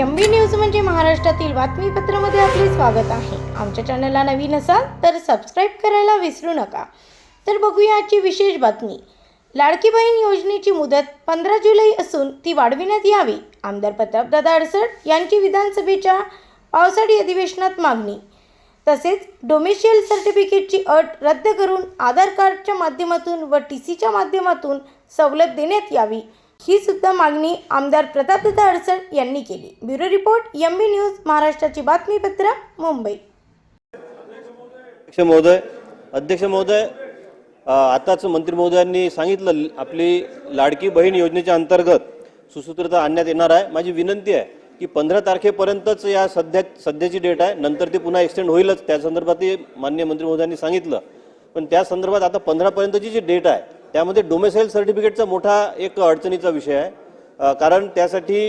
M B news म्हणजे महाराष्ट्रातील बातमीपत्रामध्ये आपले स्वागत आहे. आमच्या चॅनलला नवीन असाल तर सबस्क्राईब करायला विसरू नका. तर बघूया आजची विशेष बातमी. लाडकी बहीण योजनेची मुदत पंधरा जुलै असून ती वाढविण्यात यावी आमदार प्रतापदादा अडसड यांची विधानसभेच्या पावसाळी अधिवेशनात मागणी. तसेच डोमेशियल सर्टिफिकेटची अट रद्द करून आधार कार्डच्या माध्यमातून व टी सीच्या माध्यमातून सवलत देण्यात यावी ही सुद्धा मागणी आमदार प्रतापदादा अडसड यांनी केली. Bureau report M B news महाराष्ट्राची बातमीपत्र मुंबई. अध्यक्ष महोदय अध्यक्ष महोदय आताच मंत्री महोदयांनी सांगितलं आपली लाडकी बहीण योजनेच्या अंतर्गत सुसूत्रता आणण्यात येणार आहे. माझी विनंती आहे की पंधरा तारखेपर्यंतच या सध्या सध्याची डेट आहे. नंतर ती पुन्हा एक्सटेंड होईलच. त्या संदर्भातही मान्य मंत्री महोदयांनी सांगितलं. पण त्या संदर्भात आता पंधरापर्यंतची जी डेट आहे त्यामध्ये डोमेसाईल सर्टिफिकेटचा मोठा एक अडचणीचा विषय आहे. कारण त्यासाठी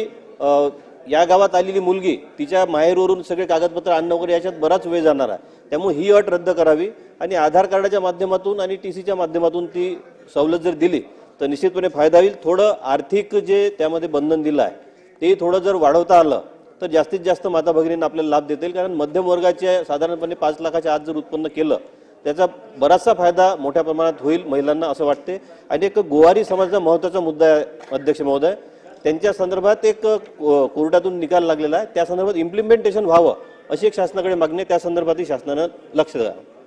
या गावात आलेली मुलगी तिच्या माहेरवरून सगळे कागदपत्र आणणं वगैरे याच्यात बराच वेळ जाणार आहे. त्यामुळे ही अट रद्द करावी आणि आधार कार्डाच्या माध्यमातून आणि टी सीच्या माध्यमातून ती सवलत जर दिली तर निश्चितपणे फायदा होईल. थोडं आर्थिक जे त्यामध्ये बंधन दिलं आहे ते थोडं जर वाढवता आलं तर जास्तीत जास्त माता भगिनींना आपल्याला लाभ देता येईल. कारण मध्यम वर्गाचे साधारणपणे पाच लाखाच्या आत जर उत्पन्न केलं त्याचा बराचसा फायदा मोठ्या प्रमाणात होईल महिलांना असं वाटते. आणि एक गोवारी समाजाचा महत्त्वाचा मुद्दा आहे अध्यक्ष महोदय. त्यांच्या संदर्भात एक कोर्टातून निकाल लागलेला आहे. त्या संदर्भात इम्प्लिमेंटेशन व्हावं अशी एक शासनाकडे मागणी त्या संदर्भातही शासनानं लक्ष द्यावं.